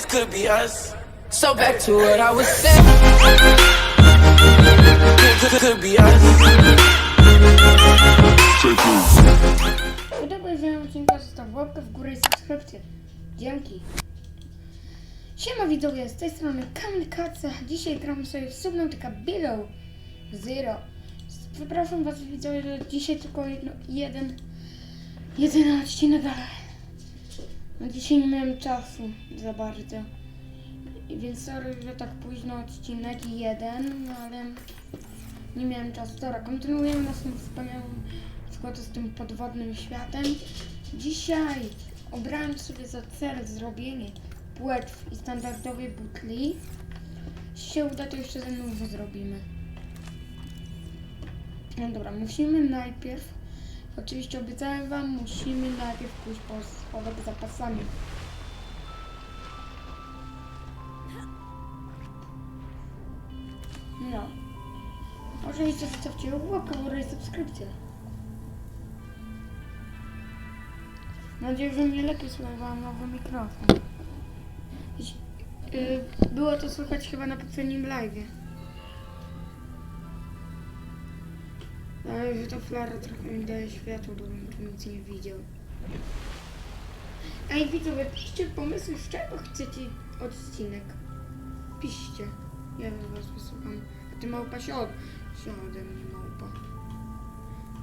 this could be us. So back to what I was saying. Could, could, could be us. Odcinka, zostaw łapkę w górę i subskrypcję. Dzięki. Siema widzowie, z tej strony Kamil Kaca. Dzisiaj gramy sobie w Subnautica Below Zero. Przepraszam was widzowie, że dzisiaj tylko jedno, jeden, jeden odcinek, ale no dzisiaj nie miałem czasu za bardzo. Więc sorry, że tak późno odcinek jeden, no ale nie miałem czasu. Dobra, kontynuujemy naszą wspaniałą przygodę z tym podwodnym światem. Dzisiaj obrałem sobie za cel zrobienie płetw i standardowej butli. Jeśli się uda, to jeszcze ze mną zrobimy. No dobra, musimy najpierw, oczywiście obiecałem wam, musimy najpierw pójść po z zapasami. No. Oczywiście zostawcie łapkę w górę i subskrypcję. Mam nadzieję, że mnie lepiej słychać, mam nowy mikrofon. Yy, było to słychać chyba na poprzednim live'ie. Ale że to flara trochę mi daje światło, bo bym tu nic nie widział. Ej widzowie, piszcie pomysły, z czego chcecie odcinek. Piszcie. Ja was wysłucham. A ty małpa się, od... się ode mnie małpa.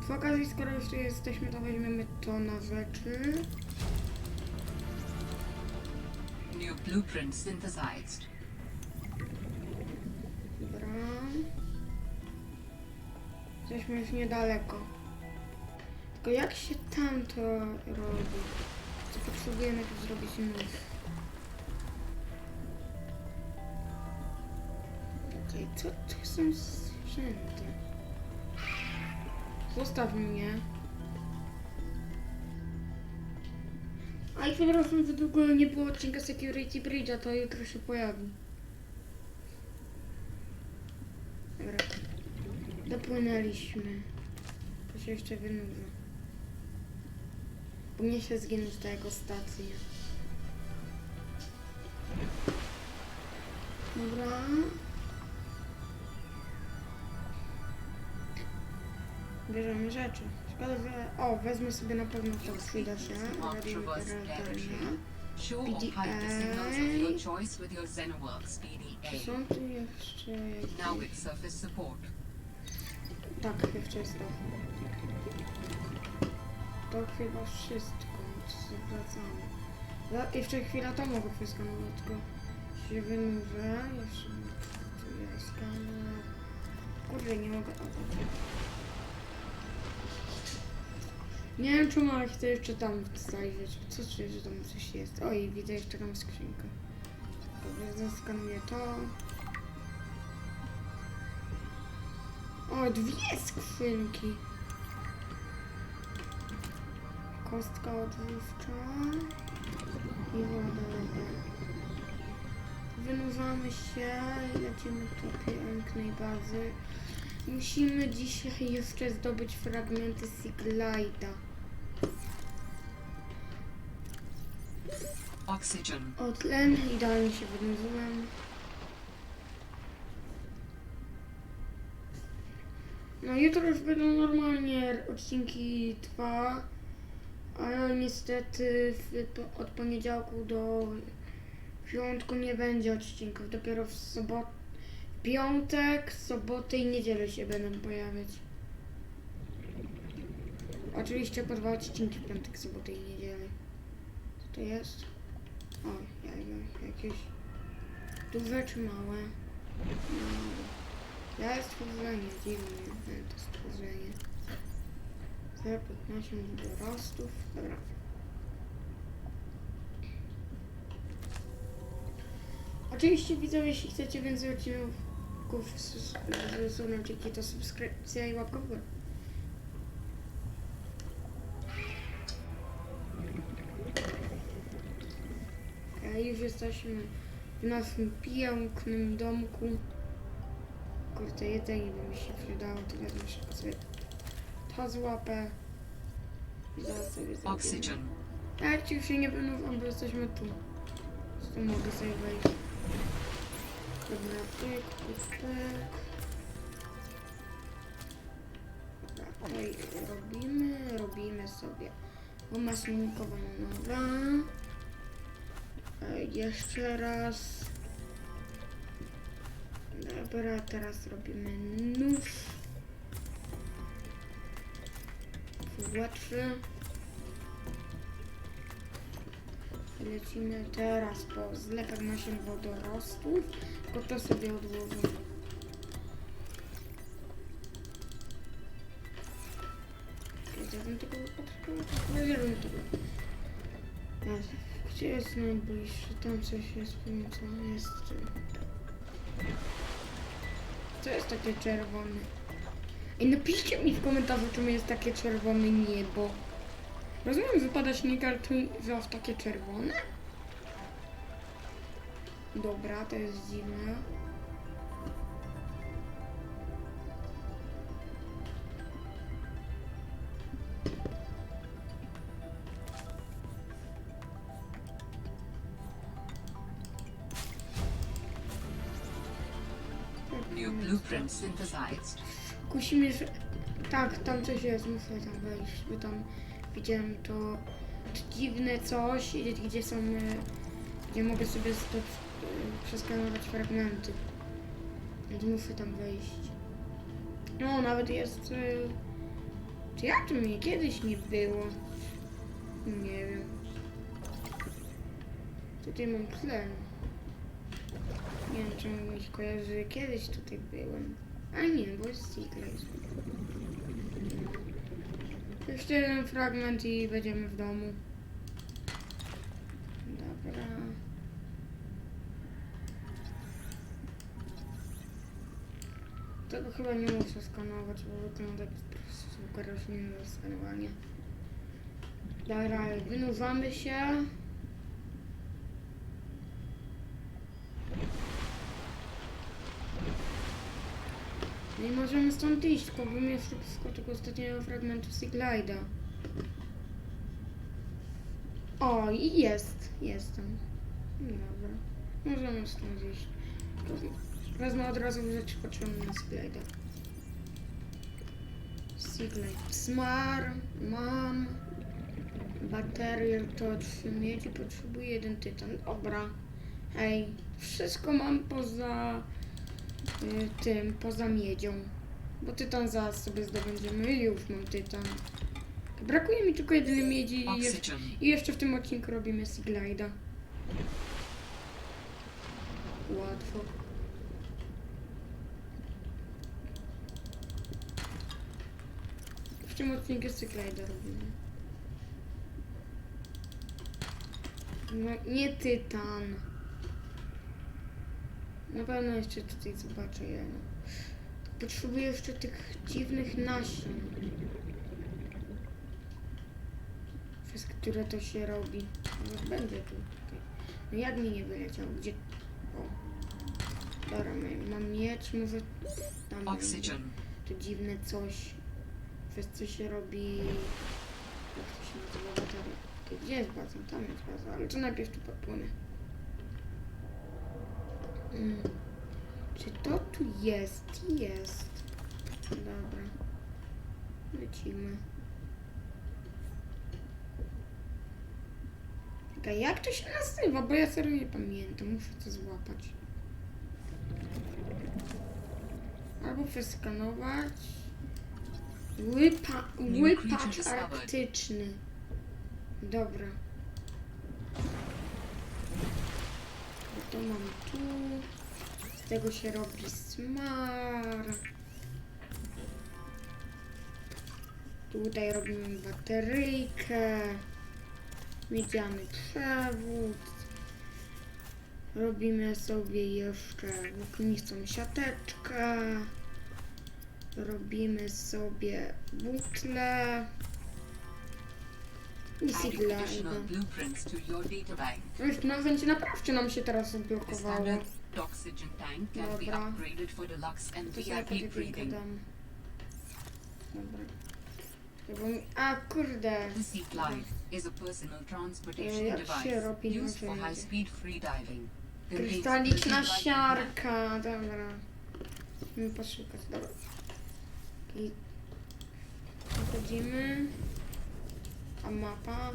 Przy okazji, skoro już tu jesteśmy, to weźmiemy to na rzeczy. New blueprint synthesized. Jesteśmy już niedaleko. Tylko jak się tam to robi? Co potrzebuję najpierw zrobić nóż? Okej, co to są sprzęty? Zostaw mnie. A i przepraszam, że długo nie było odcinka Security Bridge'a, to jutro się pojawi. Dobra. Dopłynęliśmy. To się jeszcze wynurzę. Bo mnie się zginął z tego stacji. Dobra. Bierzemy rzeczy. Szkoda, że... O, wezmę sobie na pewno to przyda się. PDA. Są tu jeszcze jakieś... Tak, jeszcze jest to. To chyba wszystko, co wracamy. Za- Jeszcze chwila to mogę przeskanować, tylko się wynurzę. Jeszcze tu jest skaner. Kurde, nie mogę. Nie wiem, czemu, ale chcę jeszcze tam zajrzeć. Co czuję, że tam coś jest? Oj, widzę jeszcze tam skrzynkę. Dobra, zaskanuję to. O, dwie skrzynki. Kostka odżywcza. I woda. Wynurzamy się i lecimy do pięknej bazy. Musimy dzisiaj jeszcze zdobyć fragmenty Siglite'a. Oxygen. O tlen, idealnie się wynurzyłem. No jutro już będą normalnie odcinki trwa, ale niestety w, od poniedziałku do piątku nie będzie odcinków. Dopiero w sobotę, piątek, sobotę i niedzielę się będą pojawiać. Oczywiście po dwa odcinki w piątek, sobotę i niedzielę. Co to jest? O, jajga, jakieś duże czy małe? Małe. Ja jest stworzenie, dziwnie, nie, to stworzenie. 0,15 dorostów, dobra. Oczywiście widzę, jeśli chcecie więcej odcinków z Lunatiki, to subskrypcja i łapka w górę. Już jesteśmy w naszym pięknym domku. Kurde, jedzenie by mi się przydało, teraz muszę sobie to złapę. I zaraz sobie. Oxygen. Tak, ci już się nie wynurzam, bo jesteśmy tu. Tu mogę sobie wejść. Dobra, pyk, pyk, pyk. Tutaj robimy, robimy sobie guma silnikowa nowa. E, Jeszcze raz. Dobra, teraz robimy nóż. Łatwy. Lecimy teraz po zlepach nasion wodorostów. Tylko to sobie. Gdzie bym tego potrzebował? No nie wiem tego. Gdzie jest najbliższy? Tam coś jest, co jest. Co jest takie czerwone? I napiszcie mi w komentarzu, czym jest takie czerwone niebo. Rozumiem, wypada śnieg, ale czy za takie czerwone? Dobra, to jest dziwne. Synthesized. Kusimy, że... Tak, tam coś jest, muszę tam wejść, bo tam widziałem to dziwne coś, gdzie są... e, Gdzie mogę sobie e, przeskanować fragmenty. Więc muszę tam wejść. No, nawet jest... e, Czy ja tu mnie kiedyś nie było? Nie wiem. Tutaj mam tlen. Nie wiem, czemu mi się kojarzy, kiedyś tutaj byłem. Nie, bo jest Seaglade. Jeszcze jeden fragment i będziemy w domu. Dobra. Tego chyba nie muszę skanować, bo wygląda po prostu rośliny do skanowania. Dobra, wynurzamy się. No i możemy stąd iść, tylko bym jeszcze szybko tego ostatniego fragmentu Siglide'a. O, i jest. Jestem. Dobra. Możemy stąd iść. Wezmę od razu rzeczy potrzebne na Siglide'a. Siglide. Smar. Mam. Baterię to 3 miedzi. Potrzebuję jeden tytan. Dobra. Hej. Wszystko mam poza tym, poza miedzią. Bo tytan zaraz sobie zdobędziemy. Już mam tytan. Brakuje mi tylko jedynej miedzi i jeszcze, i jeszcze w tym odcinku robimy Siglide'a. Łatwo. W tym odcinku Siglide'a robimy. No nie tytan. Na pewno jeszcze tutaj zobaczę jedno. Potrzebuję jeszcze tych dziwnych nasion. Przez które to się robi. No, będzie tu. Tutaj. No jak mi nie wyleciał? Gdzie? O. Dobra, mam- miecz, może tam. Oxygen. To dziwne coś. Przez co się robi... Jak to się nazywa bateria? Gdzie jest baza? Tam jest baza, ale to najpierw tu popłynę. Czy to tu jest? Jest. Dobra. Lecimy. Czekaj, jak to się nazywa? Bo ja serio nie pamiętam. Muszę to złapać. Albo przeskanować. Łypa, łypacz arktyczny. Dobra. To mam tu. Z tego się robi smar. Tutaj robimy bateryjkę. Miedziany przewód. Robimy sobie jeszcze włóknistą siateczkę. Robimy sobie butle. I sigla. databank. Już narzędzie naprawcze nam się teraz odblokowało. Dobra. To sobie dam. Dobra. Bo mi... A kurde. The Seek Life is a personal transportation Jak się device robi used for narzędzie? high-speed freediving. Contains Krystaliczna siarka. Dobra. Poszukać. Dobra. I wchodzimy. A mapa.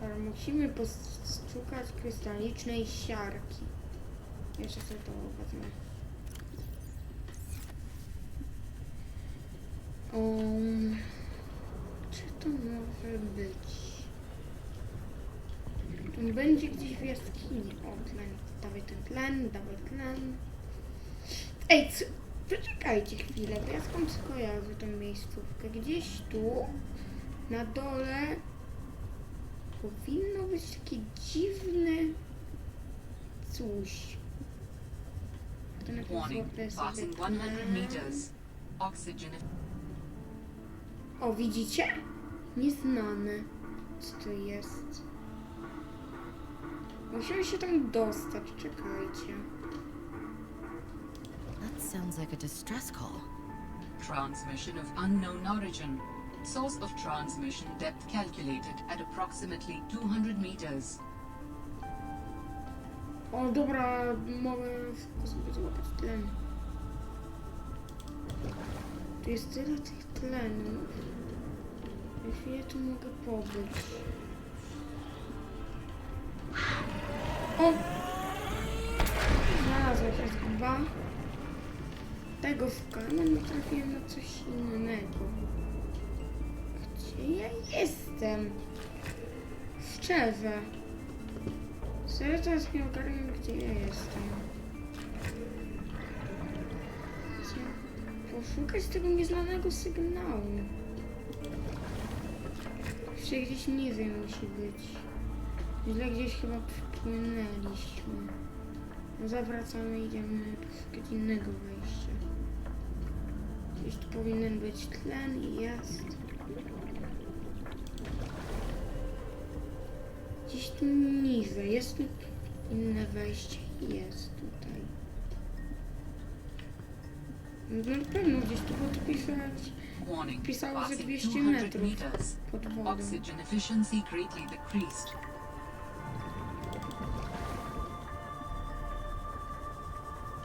Dobra, musimy poszukać krystalicznej siarki. Jeszcze sobie to wezmę. Um, czy to może być? Nie będzie gdzieś w jaskini. O, tlen. Dawaj ten tlen, dawaj tlen. Ej, co? Poczekajcie chwilę, bo ja skąd skojarzę tą miejscówkę? Gdzieś tu, na dole, powinno być takie dziwne coś. To najpierw Warning, złapię sobie passing 100 tlen. meters. Oxygen O, widzicie? Nieznane. Co to jest? Musimy się tam dostać, czekajcie. That sounds like a distress call. transmission of unknown origin. Source of transmission depth calculated at approximately 200 meters. O, dobra, mogę szybko sobie złapać tlen. Tu jest tyle tych tlenów. Jak chwilę tu mogę pobyć. O! Znalazłem się chyba. Tego szukałem, ale trafiłem na coś innego. Gdzie ja jestem? Szczerze. Serio teraz nie ogarniam, gdzie ja jestem. Poszukać tego nieznanego sygnału. Jeszcze gdzieś niżej musi być. Źle gdzieś chyba przypłynęliśmy. Zawracamy, idziemy poszukać innego wejścia. Gdzieś tu powinien być tlen i jest. Gdzieś tu niżej. Jest tu inne wejście. Jest tutaj. No na pewno gdzieś tu było to pisać Warning, Pisało, że passing 200 200 metrów. pod wodą. Oxygen efficiency greatly decreased.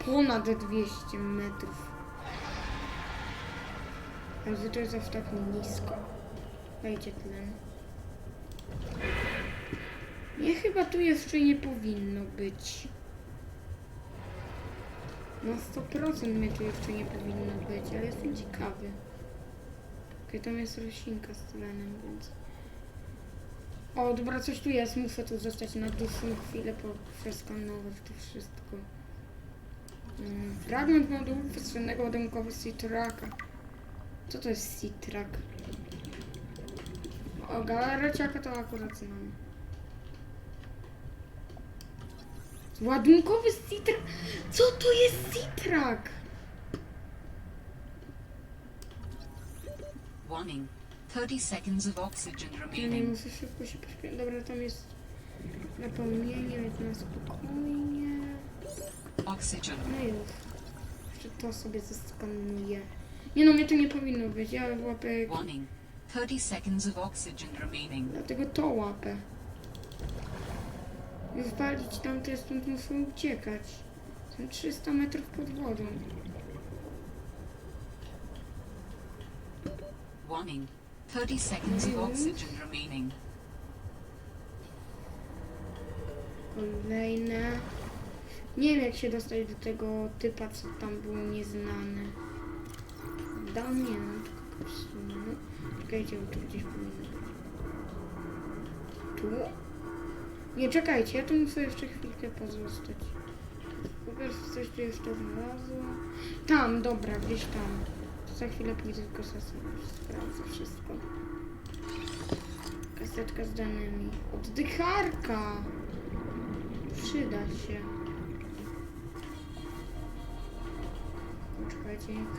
Ponad 200 metrów. Ale to jest aż tak nisko. Dajcie tlen. Nie, chyba tu jeszcze nie powinno być. Na 100% mnie tu jeszcze nie powinno być, ale jestem ciekawy. Okej, tam jest roślinka z tlenem, więc... O, dobra, coś tu jest. Muszę tu zostać na dłuższą chwilę, po przeskanować to wszystko. Mm, Fragment modułu przestrzennego ładunkowy Citraka. Co to jest Citrak? O, galareciaka to akurat znam. Ładunkowy Citrak? Co to jest Citrak? Warning, 30 seconds of oxygen Ja nie remaining. muszę szybko się pośpieszyć. Dobra, tam jest napełnienie, więc na spokojnie. Oxygen. No już. Jeszcze to sobie zeskanuję. Nie no, mnie tu nie powinno być. Ja łapę... Warning, 30 seconds of oxygen remaining. Dlatego to łapę. Już walić tam, to stąd muszę uciekać. Jestem 300 metrów pod wodą. Warning, 30 seconds of oxygen remaining. Kolejne. Nie wiem jak się dostać do tego typa, co tam był nieznany. Damian, tylko po prostu. no. Czekajcie, bo tu gdzieś powinno być. Tu? Nie, czekajcie, ja tu muszę jeszcze chwilkę pozostać. Po prostu coś tu jeszcze znalazłam. Tam, dobra, gdzieś tam. Za chwilę pójdę tylko sprawdzę wszystko. Kasetka z danymi. Oddycharka! Przyda się. Poczekajcie, jak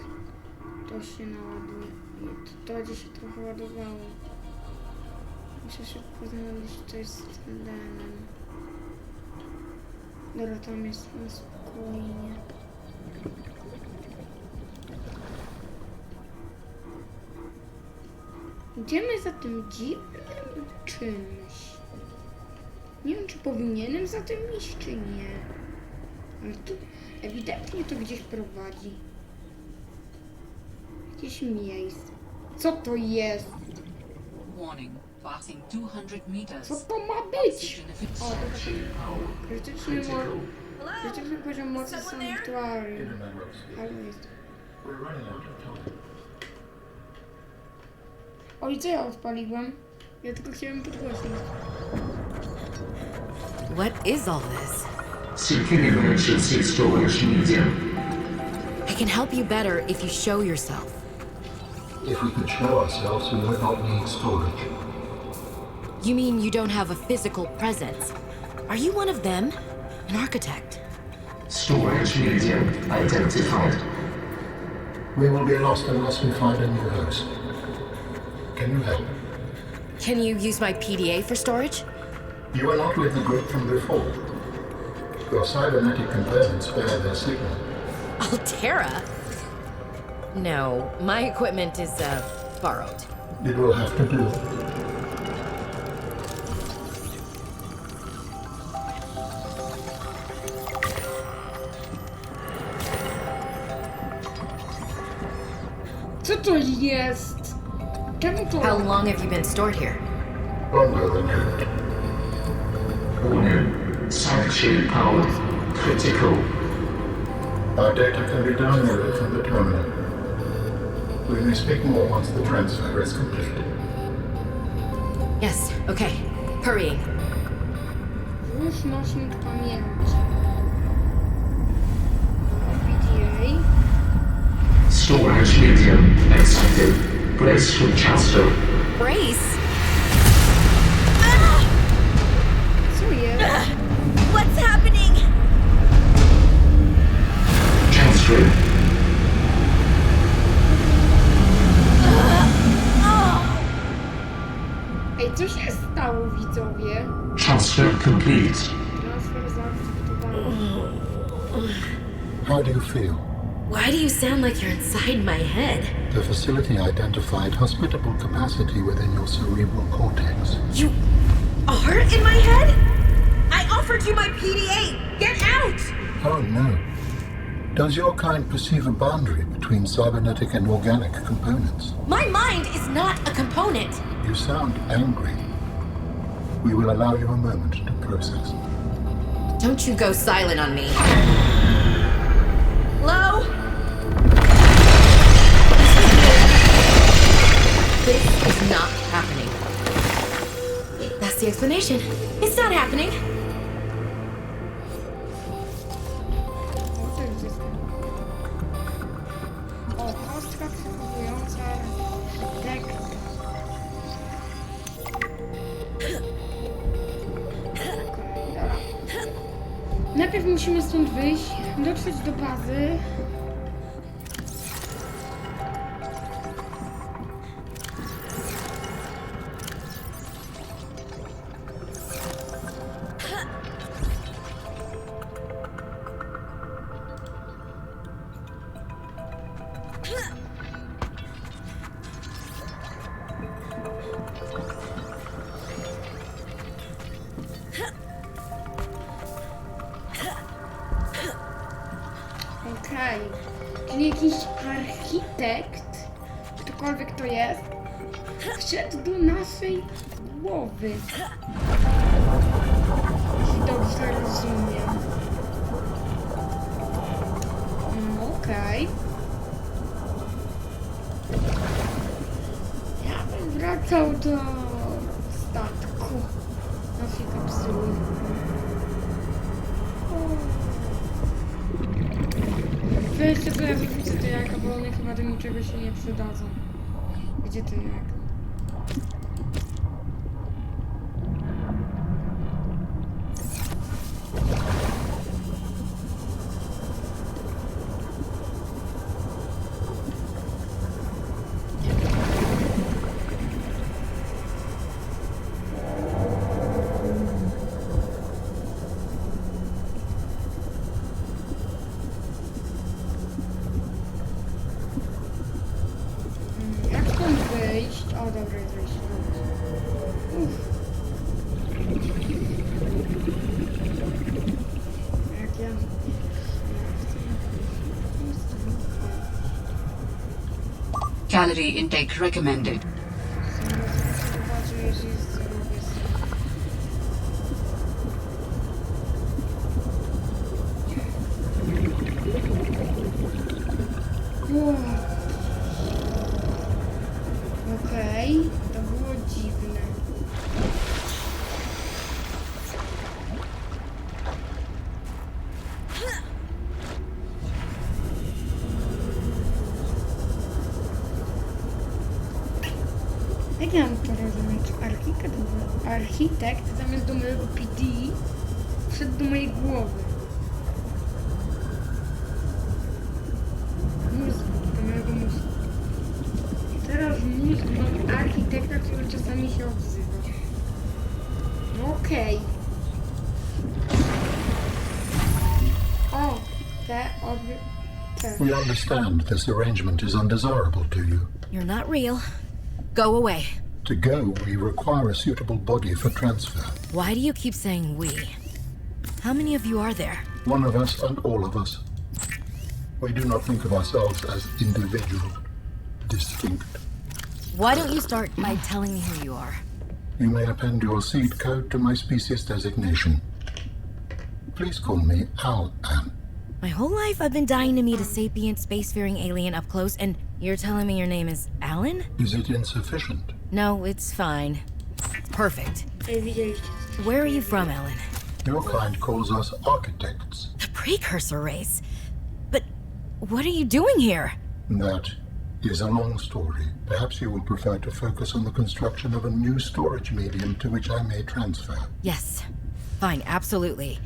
to się naładuje. To, to gdzieś się trochę ładowało. Muszę szybko znaleźć coś z tlenem. Dobra, tam jest na spokojnie. Idziemy za tym dziwnym czymś. Nie wiem, czy powinienem za tym iść, czy nie. Ale tu ewidentnie to gdzieś prowadzi. Jakieś miejsce. Co to jest? Warning. Passing 200 meters. Co to ma być? O, to taki krytyczny, mo- krytyczny poziom mocy sanktuarium. Ale jest. We're running out of time. Oj, co ja odpaliłem? Ja tylko chciałem podgłośnić. What is all this? Seeking emergency storage medium. I can help you better if you show yourself. If we could show ourselves, we would not need storage. You mean you don't have a physical presence? Are you one of them? An architect? Storage medium identified. We will be lost unless we find a new host. Can you help? Can you use my PDA for storage? You are not with the group from before. Your cybernetic components bear their signal. Altera? No, my equipment is, uh, borrowed. It will have to do. Co to jest? Czemu to? How long have you been stored here? Longer than you. Warning. Sanctuary power. Critical. Our data can be downloaded from the terminal. We may speak more once the transfer is complete. Yes, okay. Hurrying. Włóż nośnik pamięci. PDA. Storage medium accepted. Brace for transfer. Brace? Co jest? What's happening? Transfer complete. How do you feel? Why do you sound like you're inside my head? The facility identified hospitable capacity within your cerebral cortex. You Are in my head? I offered you my PDA. Get out! Oh no. Does your kind perceive a boundary between cybernetic and organic components? My mind is not a component. You sound angry. We will allow you a moment to process. Don't you go silent on me. Low? This is not happening. That's the explanation. It's not happening. Jest, wszedł do naszej głowy. Jeśli dobrze rozumiem. Mm, Okej. Ja bym wracał do statku naszej kapsuły. O. Weźcie to ja wyrzucę te jajka, bo one chyba do niczego się nie przydadzą. Gdzie Calorie intake recommended. Jak ja mam to rozumieć? Architekt, architekt zamiast do mojego PD wszedł do mojej głowy. Mózgu, do mojego mózgu. I teraz mózg mam architekta, który czasami się odzywa. No okej. O, te obie... te. We understand this arrangement is undesirable to you. You're not real. Go away. To go, we require a suitable body for transfer. Why do you keep saying we? How many of you are there? One of us and all of us. We do not think of ourselves as individual, distinct. Why don't you start by telling me who you are? You may append your seed code to my species designation. Please call me Al An. My whole life I've been dying to meet a sapient spacefaring alien up close, and you're telling me your name is Alan? Is it insufficient? No, it's fine. Perfect. Where are you from, Alan? Your kind calls us architects. The precursor race. But what are you doing here? That is a long story. Perhaps you would prefer to focus on the construction of a new storage medium to which I may transfer. Yes. Fine, absolutely.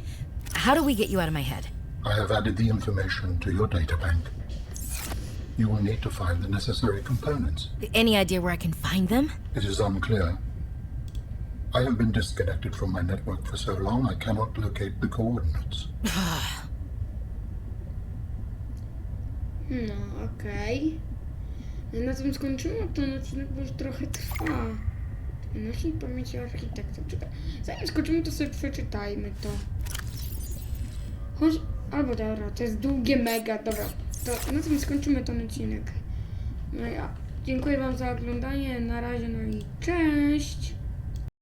How do we get you out of my head? I have added the information to your data bank. You will need to find the necessary components. Any idea where I can find them? It is unclear. I have been disconnected from my network for so long I cannot locate the coordinates. No, okej. Na tym skończymy ten odcinek, bo już trochę trwa. Nośnik pamięci architekta. Czekaj. Zanim skończymy, to sobie przeczytajmy to. Chodź... Albo dobra, to jest długie mega, dobra. To na tym skończymy ten odcinek. No ja. Dziękuję wam za oglądanie. Na razie, no i cześć.